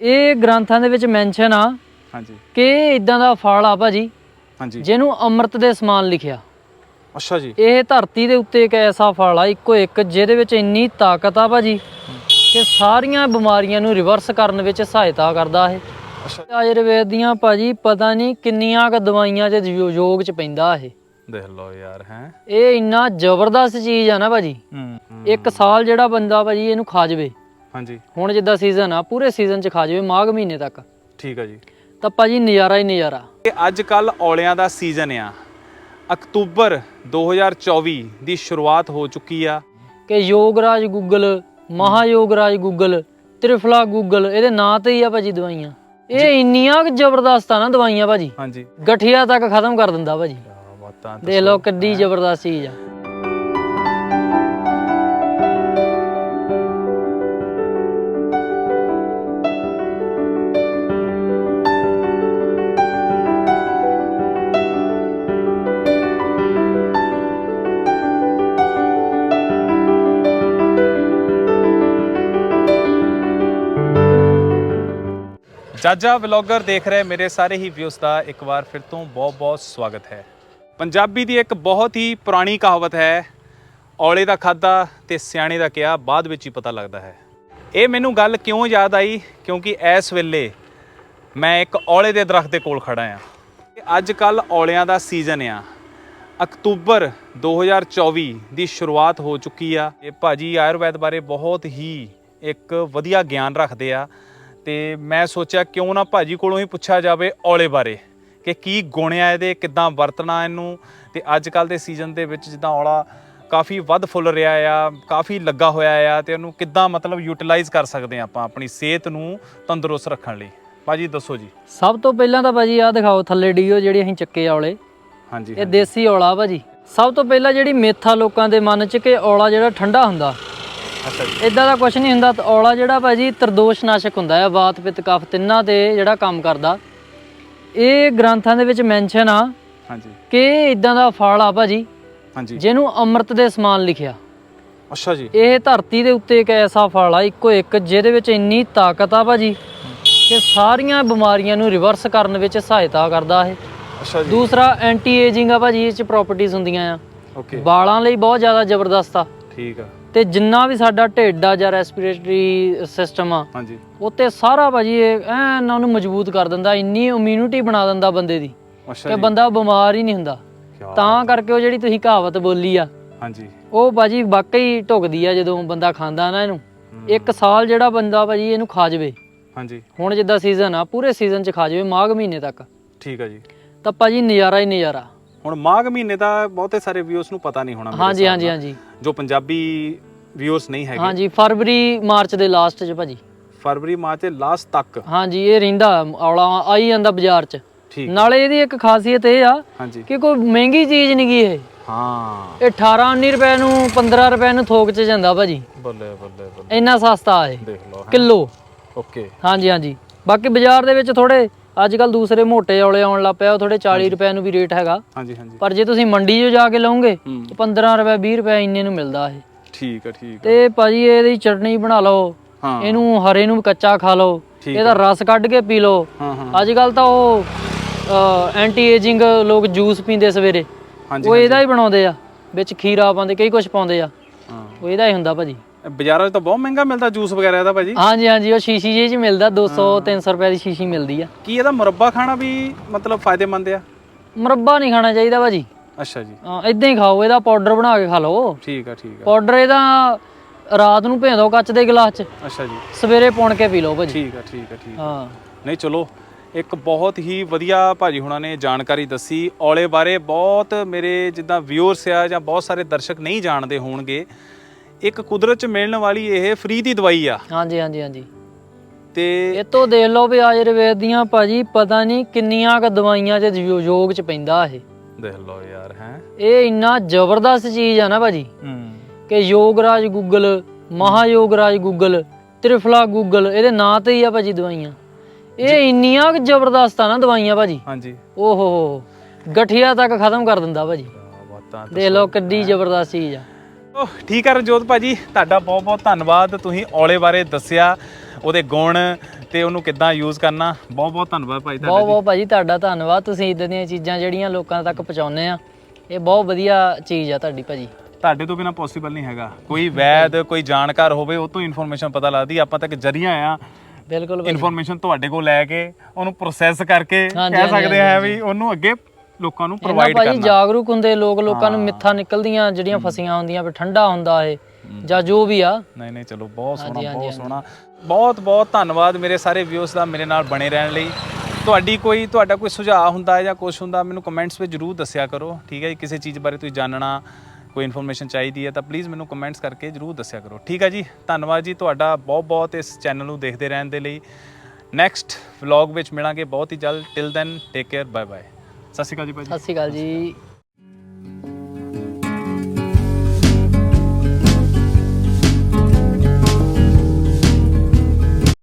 ਇਹ ਗ੍ਰੰਥਾਂ ਦੇ ਵਿੱਚ ਮੈਂਸ਼ਨ ਆ ਹਾਂਜੀ। ਕਿ ਇਦਾਂ ਦਾ ਫਲ ਆ ਭਾਜੀ ਹਾਂਜੀ। ਜਿਹਨੂੰ ਅੰਮ੍ਰਿਤ ਦੇ ਸਮਾਨ ਲਿਖਿਆ। ਅੱਛਾ ਜੀ। ਇਹ ਧਰਤੀ ਦੇ ਉੱਤੇ ਇੱਕ ਐਸਾ ਫਲ ਆ ਇੱਕੋ ਇੱਕ ਜਿਹਦੇ ਵਿੱਚ ਇੰਨੀ ਤਾਕਤ ਆ ਭਾਜੀ ਕਿ ਸਾਰੀਆਂ ਬਿਮਾਰੀਆਂ ਨੂੰ ਰਿਵਰਸ ਕਰਨ ਵਿੱਚ ਸਹਾਇਤਾ ਕਰਦਾ ਇਹ। ਅੱਛਾ। ਆਯੁਰਵੇਦ ਦੀਆਂ ਭਾਜੀ ਪਤਾ ਨਹੀਂ ਕਿੰਨੀਆਂ ਕ ਦਵਾਈਆਂ 'ਚ ਯੋਗ 'ਚ ਪੈਂਦਾ ਇਹ। ਦੇਖ ਲਓ ਯਾਰ ਹੈ। ਇਹ ਇੰਨਾ ਜ਼ਬਰਦਸਤ ਚੀਜ਼ ਆ ਨਾ ਭਾਜੀ। ਹੂੰ। ਇੱਕ ਸਾਲ ਜਿਹੜਾ ਬੰਦਾ ਭਾਜੀ ਇਹਨੂੰ ਖਾ ਜਾਵੇ। ਹਾਂਜੀ। ਹੁਣ ਜਿੱਦਾਂ ਸੀਜ਼ਨ ਆ ਪੂਰੇ ਸੀਜ਼ਨ 'ਚ ਖਾ ਜਾਵੇ ਮਾਘ ਮਹੀਨੇ ਤੱਕ। ਠੀਕ ਹੈ ਜੀ। ਤਾਂ ਭਾਜੀ ਨਜ਼ਾਰਾ ਹੀ ਨਜ਼ਾਰਾ। ਇਹ ਅੱਜ ਕੱਲ ਔਲਿਆਂ ਦਾ ਸੀਜ਼ਨ ਆ। ਅਕਤੂਬਰ 2024 ਦੀ ਸ਼ੁਰੂਆਤ ਹੋ ਚੁੱਕੀ ਆ। ਕਿ ਯੋਗਰਾਜ ਗੂਗਲ ਮਹਾਯੋਗਰਾਜ ਗੂਗਲ ਤ੍ਰਿਫਲਾ ਗੂਗਲ ਇਹਦੇ ਨਾਂ ਤੇ ਹੀ ਆ ਭਾਜੀ ਦਵਾਈਆਂ। ਇਹ ਇੰਨੀਆਂ ਜ਼ਬਰਦਸਤ ਆ ਨਾ ਦਵਾਈਆਂ ਭਾਜੀ। ਹਾਂਜੀ। ਗਠੀਆ ਤੱਕ ਖਤਮ ਕਰ ਦਿੰਦਾ ਭਾਜੀ। ਬਾਤਾਂ ਦੇਖ ਲਓ ਕਿੱਡੀ ਜ਼ਬਰਦਸਤ ਚੀਜ਼ ਆ। ਜਾਜਾ ਵਲੌਗਰ ਦੇਖ ਰਹੇ ਮੇਰੇ ਸਾਰੇ ਹੀ ਵਿਊਸ ਦਾ ਇੱਕ ਵਾਰ ਫਿਰ ਤੋਂ ਬਹੁਤ-ਬਹੁਤ ਸਵਾਗਤ ਹੈ। ਪੰਜਾਬੀ ਦੀ ਇੱਕ ਬਹੁਤ ਹੀ ਪੁਰਾਣੀ ਕਹਾਵਤ ਹੈ, ਔਲੇ ਦਾ ਖਾਦਾ ਤੇ ਸਿਆਣੇ ਦਾ ਕਿਹਾ ਬਾਅਦ ਵਿੱਚ ਹੀ ਪਤਾ ਲੱਗਦਾ ਹੈ। ਇਹ ਮੈਨੂੰ ਗੱਲ ਕਿਉਂ ਯਾਦ ਆਈ? ਕਿਉਂਕਿ ਇਸ ਵੇਲੇ ਮੈਂ ਇੱਕ ਔਲੇ ਦੇ ਦਰਖਤ ਦੇ ਕੋਲ ਖੜਾ ਆ ਅੱਜ ਕੱਲ ਔਲਿਆਂ ਦਾ ਸੀਜ਼ਨ ਆ। ਅਕਤੂਬਰ 2024 ਦੀ ਸ਼ੁਰੂਆਤ ਹੋ ਚੁੱਕੀ ਆ। ਇਹ ਭਾਜੀ ਆਯੁਰਵੈਦ ਬਾਰੇ ਬਹੁਤ ਹੀ ਇੱਕ ਵਧੀਆ ਗਿਆਨ ਰੱਖਦੇ ਆ। ਤੇ ਮੈਂ ਸੋਚਿਆ ਕਿਉਂ ਨਾ ਭਾਜੀ ਕੋਲੋਂ ਹੀ ਪੁੱਛਿਆ ਜਾਵੇ ਔਲੇ ਬਾਰੇ ਕਿ ਕੀ ਗੁਣ ਆ ਇਹਦੇ ਕਿੱਦਾਂ ਵਰਤਣਾ ਇਹਨੂੰ। ਤੇ ਅੱਜ ਕੱਲ ਦੇ ਸੀਜ਼ਨ ਦੇ ਵਿੱਚ ਜਿੱਦਾਂ ਔਲਾ ਕਾਫੀ ਵੱਧ ਫੁੱਲ ਰਿਹਾ ਆ ਕਾਫੀ ਲੱਗਾ ਹੋਇਆ ਆ ਤੇ ਉਹਨੂੰ ਕਿੱਦਾਂ ਮਤਲਬ ਯੂਟਿਲਾਈਜ਼ ਕਰ ਸਕਦੇ ਆ ਆਪਾਂ ਆਪਣੀ ਸਿਹਤ ਨੂੰ ਤੰਦਰੁਸਤ ਰੱਖਣ ਲਈ। ਭਾਜੀ ਦੱਸੋ ਜੀ। ਸਭ ਤੋਂ ਪਹਿਲਾਂ ਤਾਂ ਭਾਜੀ ਆ ਦਿਖਾਓ ਥੱਲੇ ਡੀਓ ਜਿਹੜੀ ਅਸੀਂ ਚੱਕੇ ਔਲੇ। ਹਾਂਜੀ ਇਹ ਦੇਸੀ ਔਲਾ ਭਾਜੀ। ਸਭ ਤੋਂ ਪਹਿਲਾਂ ਜਿਹੜੀ ਮੇਥਾ ਲੋਕਾਂ ਦੇ ਮਨ 'ਚ ਕਿ ਔਲਾ ਜਿਹੜਾ ਠੰਡਾ ਹੁੰਦਾ ਅੱਛਾ ਜੀ। ਇਦਾਂ ਦਾ ਕੁਝ ਨਹੀਂ ਹੁੰਦਾ ਔਲਾ ਜਿਹੜਾ ਭਾਜੀ ਤਰਦੋਸ਼ ਨਾਸ਼ਕ ਹੁੰਦਾ ਹੈ ਵਾਤ ਪਿੱਤ ਕਫ ਤਿੰਨਾਂ ਤੇ ਜਿਹੜਾ ਕੰਮ ਕਰਦਾ। ਇਹ ਗ੍ਰੰਥਾਂ ਦੇ ਵਿੱਚ ਮੈਂਸ਼ਨ ਆ ਹਾਂਜੀ। ਕਿ ਇਦਾਂ ਦਾ ਫਲ ਆ ਭਾਜੀ ਹਾਂਜੀ। ਜਿਹਨੂੰ ਅੰਮ੍ਰਿਤ ਦੇ ਸਮਾਨ ਲਿਖਿਆ। ਅੱਛਾ ਜੀ। ਇਹ ਧਰਤੀ ਦੇ ਉੱਤੇ ਇੱਕ ਐਸਾ ਫਲ ਆ ਇੱਕੋ ਇੱਕ ਜਿਹਦੇ ਵਿੱਚ ਇੰਨੀ ਤਾਕਤ ਆ ਭਾਜੀ ਕਿ ਸਾਰੀਆਂ ਬਿਮਾਰੀਆਂ ਨੂੰ ਰਿਵਰਸ ਕਰਨ ਵਿੱਚ ਸਹਾਇਤਾ ਕਰਦਾ ਇਹ। ਅੱਛਾ ਜੀ। ਦੂਸਰਾ ਐਂਟੀ ਏਜਿੰਗ ਆ ਭਾਜੀ ਇਹ ਚ ਪ੍ਰਾਪਰਟੀਆਂ ਹੁੰਦੀਆਂ ਆ। ਓਕੇ ਵਾਲਾਂ ਲਈ ਬਹੁਤ ਜ਼ਿਆਦਾ ਜ਼ਬਰਦਸਤ ਆ। ਠੀਕ ਆ। ਤੇ ਜਿੰਨਾ ਵੀ ਸਾਡਾ ਢਿੱਡ ਆ ਜਾਂ ਰੈਸਪੀਰੇਟਰੀ ਸਿਸਟਮ ਆ ਹਾਂਜੀ। ਉੱਤੇ ਸਾਰਾ ਭਾਜੀ ਇਹ ਐਨ ਇਹਨਾਂ ਨੂੰ ਮਜ਼ਬੂਤ ਕਰ ਦਿੰਦਾ ਇੰਨੀ ਇਮਿਊਨਿਟੀ ਬਣਾ ਦਿੰਦਾ ਬੰਦੇ ਦੀ ਅੱਛਾ ਕਿ ਜੀ। ਬੰਦਾ ਬਿਮਾਰ ਹੀ ਨਹੀਂ ਹੁੰਦਾ। ਤਾਂ ਕਰਕੇ ਉਹ ਜਿਹੜੀ ਤੁਸੀਂ ਕਹਾਵਤ ਬੋਲੀ ਆ ਹਾਂਜੀ। ਉਹ ਭਾਜੀ ਵਾਕਈ ਢੁਕਦੀ ਆ ਜਦੋਂ ਬੰਦਾ ਖਾਂਦਾ ਨਾ ਇਹਨੂੰ। ਇੱਕ ਸਾਲ ਜਿਹੜਾ ਬੰਦਾ ਭਾਜੀ ਇਹਨੂੰ ਖਾ ਜਾਵੇ। ਹਾਂਜੀ। ਹੁਣ ਜਿੱਦਾਂ ਸੀਜ਼ਨ ਆ ਪੂਰੇ ਸੀਜ਼ਨ 'ਚ ਖਾ ਜਾਵੇ ਮਾਘ ਮਹੀਨੇ ਤੱਕ। ਠੀਕ ਆ ਜੀ। ਤਾਂ ਭਾਜੀ ਨਜ਼ਾਰਾ ਹੀ ਨਜ਼ਾਰਾ। ਹੁਣ ਮਾਘ ਮਹੀਨੇ ਦਾ ਬਹੁਤੇ ਸਾਰੇ ਵਿਊਸ ਨੂੰ ਪਤਾ ਨਹੀਂ ਹੋਣਾ ਮੇਰੇ ਹਾਂਜੀ ਹਿਸਾਬ ਹਾਂਜੀ ਨਾਲ। ਹਾਂਜੀ। ਜੋ ਪੰਜਾਬੀ ਵਿਊਸ ਨਹੀਂ ਹੈਗੇ। ਹਾਂਜੀ ਫਰਵਰੀ ਮਾਰਚ ਦੇ ਲਾਸਟ 'ਚ ਭਾਜੀ। ਫਰਵਰੀ ਮਾਰਚ ਦੇ ਲਾਸਟ ਤੱਕ। ਹਾਂਜੀ ਇਹ ਰਹਿੰਦਾ ਔਲਾ ਆਈ ਜਾਂਦਾ ਬਾਜ਼ਾਰ 'ਚ। ਠੀਕ। ਨਾਲੇ ਇਹਦੀ ਇੱਕ ਖਾਸੀਅਤ ਇਹ ਆ ਹਾਂਜੀ। ਕਿ ਕੋਈ ਮਹਿੰਗੀ ਚੀਜ਼ ਨਹੀਂ ਗੀ ਇਹ। ਹਾਂ। ਇਹ 18 19 ਰੁਪਏ ਨੂੰ 15 ਰੁਪਏ ਨੂੰ ਥੋਕ 'ਚ ਜਾਂਦਾ ਭਾਜੀ। ਬੱਲੇ ਬੱਲੇ ਬੱਲੇ। ਇੰਨਾ ਸਸਤਾ ਇਹ। ਦੇਖ ਲਓ। ਕਿਲੋ। ਓਕੇ। ਹਾਂਜੀ ਹਾਂਜੀ। ਬਾਕੀ ਬਾਜ਼ਾਰ ਦੇ ਵਿੱਚ ਥੋੜੇ ਅੱਜ ਕੱਲ ਦੂਸਰੇ ਮੋٹے ਔਲੇ ਆਉਣ ਲੱਗ ਪਿਆ ਉਹ ਥੋੜੇ 40 ਰੁਪਏ ਨੂੰ ਵੀ ਰੇਟ ਹੈਗਾ। ਹਾਂਜੀ ਹਾਂਜੀ। ਪਰ ਜੇ ਤੁਸੀਂ ਮੰਡੀ 'ਚ ਜਾ ਕੇ ਲਓਗੇ ਹੂੰ। ਤਾਂ 15 ਰੁਪਏ 20 ਰੁਪਏ ਇੰਨੇ ਨੂੰ ਮਿਲਦਾ ਇਹ। ਠੀਕ ਆ ਠੀਕ ਆ। ਤੇ ਭਾਜੀ ਇਹਦੀ ਚਟਨੀ ਬਣਾ ਲਓ ਹਾਂ। ਇਹਨੂੰ ਹਰੇ ਨੂੰ ਕੱਚਾ ਖਾ ਲਓ ਇਹਦਾ ਰਸ ਕੱਢ ਕੇ ਪੀ ਲਓ। ਅੱਜ ਕੱਲ ਤਾਂ ਉਹ ਐਂਟੀ ਏਜਿੰਗ ਲੋਕ ਜੂਸ ਪੀਂਦੇ ਸਵੇਰੇ। ਹਾਂਜੀ ਉਹ ਇਹਦਾ ਹੀ ਬਣਾਉਂਦੇ ਆ ਵਿੱਚ ਖੀਰਾ ਪਾਉਂਦੇ ਕਈ ਕੁਝ ਪਾਉਂਦੇ ਆ। ਹਾਂ। ਉਹ ਇਹਦਾ ਹੀ ਹੁੰਦਾ ਭਾਜੀ। ਬਾਜ਼ਾਰਾਂ 'ਚ ਤਾਂ ਬਹੁਤ ਮਹਿੰਗਾ ਮਿਲਦਾ ਜੂਸ ਵਗੈਰਾ ਇਹਦਾ ਭਾਜੀ। ਹਾਂਜੀ ਹਾਂਜੀ ਉਹ ਸ਼ੀਸ਼ੀ ਜਿਹੀ ਚ ਮਿਲਦਾ 200 300 ਰੁਪਏ ਦੀ ਸ਼ੀਸ਼ੀ ਮਿਲਦੀ ਆ। ਕੀ ਇਹਦਾ ਮੁਰੱਬਾ ਖਾਣਾ ਵੀ ਮਤਲਬ ਫਾਇਦੇਮੰਦ ਆ? ਮੁਰੱਬਾ ਨਹੀਂ ਖਾਣਾ ਚਾਹੀਦਾ ਭਾਜੀ। ਅੱਛਾ ਜੀ। ਇਦਾਂ ਹੀ ਖਾਓ ਇਹਦਾ ਪਾਊਡਰ ਬਣਾ ਕੇ ਖਾ ਲਓ। ਠੀਕ ਆ ਠੀਕ ਆ। ਪਾਊਡਰ ਇਹਦਾ ਰਾਤ ਨੂੰ ਭੇਂ ਦਿਓ ਕੱਚ ਦੇ ਗਲਾਸ 'ਚ। ਅੱਛਾ ਜੀ। ਸਵੇਰੇ ਪੁਣ ਕੇ ਪੀ ਲਓ ਭਾਜੀ। ਠੀਕ ਆ ਠੀਕ ਆ ਠੀਕ ਆ। ਹਾਂ। ਨਹੀਂ ਚਲੋ ਇੱਕ ਬਹੁਤ ਹੀ ਵਧੀਆ ਭਾਜੀ ਹੁਣਾਂ ਨੇ ਜਾਣਕਾਰੀ ਦੱਸੀ। ਔਲੇ ਬਾਰੇ ਬਹੁਤ ਮੇਰੇ ਜਿੱਦਾਂ ਵਿਊਅਰਸ ਆ ਜਾਂ ਬਹੁਤ ਸਾਰੇ ਦਰਸ਼ਕ ਨਹੀਂ ਜਾਣਦੇ ਹੋਣਗੇ। ਇੱਕ ਕੁਦਰਤ ਚ ਮਿਲਣ ਵਾਲੀ ਇਹ ਫ੍ਰੀ ਦੀ ਦਵਾਈ ਆ। ਹਾਂਜੀ ਹਾਂਜੀ ਹਾਂਜੀ। ਤੇ ਇਹ ਤੋਂ ਦੇਖ ਲਓ ਵੀ ਆਯੁਰਵੇਦ ਦੀਆਂ ਭਾਜੀ ਪਤਾ ਨਹੀਂ ਕਿੰਨੀਆਂ ਕ ਦਵਾਈਆਂ 'ਚ ਯੋਗ 'ਚ ਪੈਂਦਾ ਇਹ। ਦੇਖ ਲਓ ਯਾਰ ਹੈ। ਇਹ ਇੰਨਾ ਜ਼ਬਰਦਸਤ ਚੀਜ਼ ਆ ਨਾ ਭਾਜੀ। ਹੂੰ। ਕਿ ਯੋਗਰਾਜ ਗੂਗਲ ਮਹਾਯੋਗਰਾਜ ਗੂਗਲ ਤ੍ਰਿਫਲਾ ਗੂਗਲ ਇਹਦੇ ਨਾਂ ਤੇ ਹੀ ਆ ਭਾਜੀ ਦਵਾਈਆਂ। ਇਹ ਇੰਨੀਆਂ ਕੁ ਜ਼ਬਰਦਸਤ ਆ ਨਾ ਦਵਾਈਆਂ ਭਾਜੀ। ਹਾਂਜੀ। ਓਹੋ ਗਠੀਆ ਤੱਕ ਖਤਮ ਕਰ ਦਿੰਦਾ ਭਾਜੀ। ਬਾਤਾਂ ਦੇਖ ਲਓ ਕਿੱਡੀ ਜ਼ਬਰਦਸਤ ਚੀਜ਼ ਆ। ਠੀਕ ਆ ਰਣਜੋਤ ਭਾਜੀ ਤੁਹਾਡਾ ਬਹੁਤ ਬਹੁਤ ਧੰਨਵਾਦ। ਤੁਸੀਂ ਔਲੇ ਬਾਰੇ ਦੱਸਿਆ ਉਹਦੇ ਗੁਣ ਤੇ ਉਹਨੂੰ ਕਿੱਦਾਂ ਯੂਜ਼ ਕਰਨਾ। ਬਹੁਤ ਬਹੁਤ ਧੰਨਵਾਦ ਭਾਈ ਬਹੁਤ ਤੁਹਾਡਾ ਜੀ। ਬਹੁਤ ਭਾਜੀ ਤੁਹਾਡਾ ਧੰਨਵਾਦ। ਤੁਸੀਂ ਇਦਾਂ ਦੀਆਂ ਚੀਜ਼ਾਂ ਜਿਹੜੀਆਂ ਲੋਕਾਂ ਤੱਕ ਪਹੁੰਚਾਉਂਦੇ ਆ ਇਹ ਬਹੁਤ ਵਧੀਆ ਚੀਜ਼ ਆ ਤੁਹਾਡੀ ਭਾਜੀ। ਤੁਹਾਡੇ ਤੋਂ ਬਿਨਾ ਪੋਸੀਬਲ ਨਹੀਂ ਹੈਗਾ। ਕੋਈ ਵੈਦ ਕੋਈ ਜਾਣਕਾਰ ਹੋਵੇ ਉਹ ਤੋਂ ਇਨਫੋਰਮੇਸ਼ਨ ਪਤਾ ਲੱਗਦੀ ਆਪਾਂ ਤਾਂ ਇੱਕ ਜਰੀਆ ਆ। ਬਿਲਕੁਲ ਇਨਫੋਰਮੇਸ਼ਨ ਤੁਹਾਡੇ ਕੋਲ ਲੈ ਕੇ ਉਹਨੂੰ ਪ੍ਰੋਸੈਸ ਕਰਕੇ ਕਹਿ ਸਕਦੇ ਆ ਵੀ ਉਹਨੂੰ ਅੱਗੇ ਲੋਕਾਂ ਨੂੰ ਪ੍ਰੋਵਾਈਡ ਭਾਜੀ ਕਰਨਾ। ਜਾਗਰੂਕ ਹੁੰਦੇ ਲੋਕ ਲੋਕਾਂ ਨੂੰ ਮਿੱਥਾਂ ਨਿਕਲਦੀਆਂ ਜਿਹੜੀਆਂ ਫਸੀਆਂ ਹੁੰਦੀਆਂ ਵੀ ਠੰਡਾ ਹੁੰਦਾ ਇਹ ਜਾਂ ਜੋ ਵੀ ਆ। ਨਹੀਂ ਨਹੀਂ ਚਲੋ ਬਹੁਤ ਸੋਹਣਾ ਬਹੁਤ। ਸੋਹਣਾ। ਬਹੁਤ ਬਹੁਤ ਧੰਨਵਾਦ ਮੇਰੇ ਸਾਰੇ ਵਿਊਸ ਦਾ ਮੇਰੇ ਨਾਲ ਬਣੇ ਰਹਿਣ ਲਈ। ਤੁਹਾਡੀ ਕੋਈ ਤੁਹਾਡਾ ਕੋਈ ਸੁਝਾਅ ਹੁੰਦਾ ਜਾਂ ਕੁਝ ਹੁੰਦਾ ਮੈਨੂੰ ਕਮੈਂਟਸ ਵਿੱਚ ਜਰੂਰ ਦੱਸਿਆ ਕਰੋ ਠੀਕ ਹੈ ਜੀ? ਕਿਸੇ ਚੀਜ਼ ਬਾਰੇ ਤੁਸੀਂ ਜਾਣਨਾ ਕੋਈ ਇਨਫੋਰਮੇਸ਼ਨ ਚਾਹੀਦੀ ਹੈ ਤਾਂ ਪਲੀਜ਼ ਮੈਨੂੰ ਕਮੈਂਟਸ ਕਰਕੇ ਜਰੂਰ ਦੱਸਿਆ ਕਰੋ। ਠੀਕ ਹੈ ਜੀ? ਧੰਨਵਾਦ ਜੀ ਤੁਹਾਡਾ ਬਹੁਤ ਬਹੁਤ ਇਸ ਚੈਨਲ ਨੂੰ ਦੇਖਦੇ ਰਹਿਣ ਦੇ ਲਈ। ਨੈਕਸਟ ਵਲੌਗ ਵਿੱਚ ਮਿਲਾਂਗੇ ਬਹੁਤ ਹੀ ਜਲਦ। Till then take care bye bye Sat Sri Akal ਜੀ ਭਾਈ ਸਤਿ ਸ਼੍ਰੀ ਅਕਾਲ ਜੀ।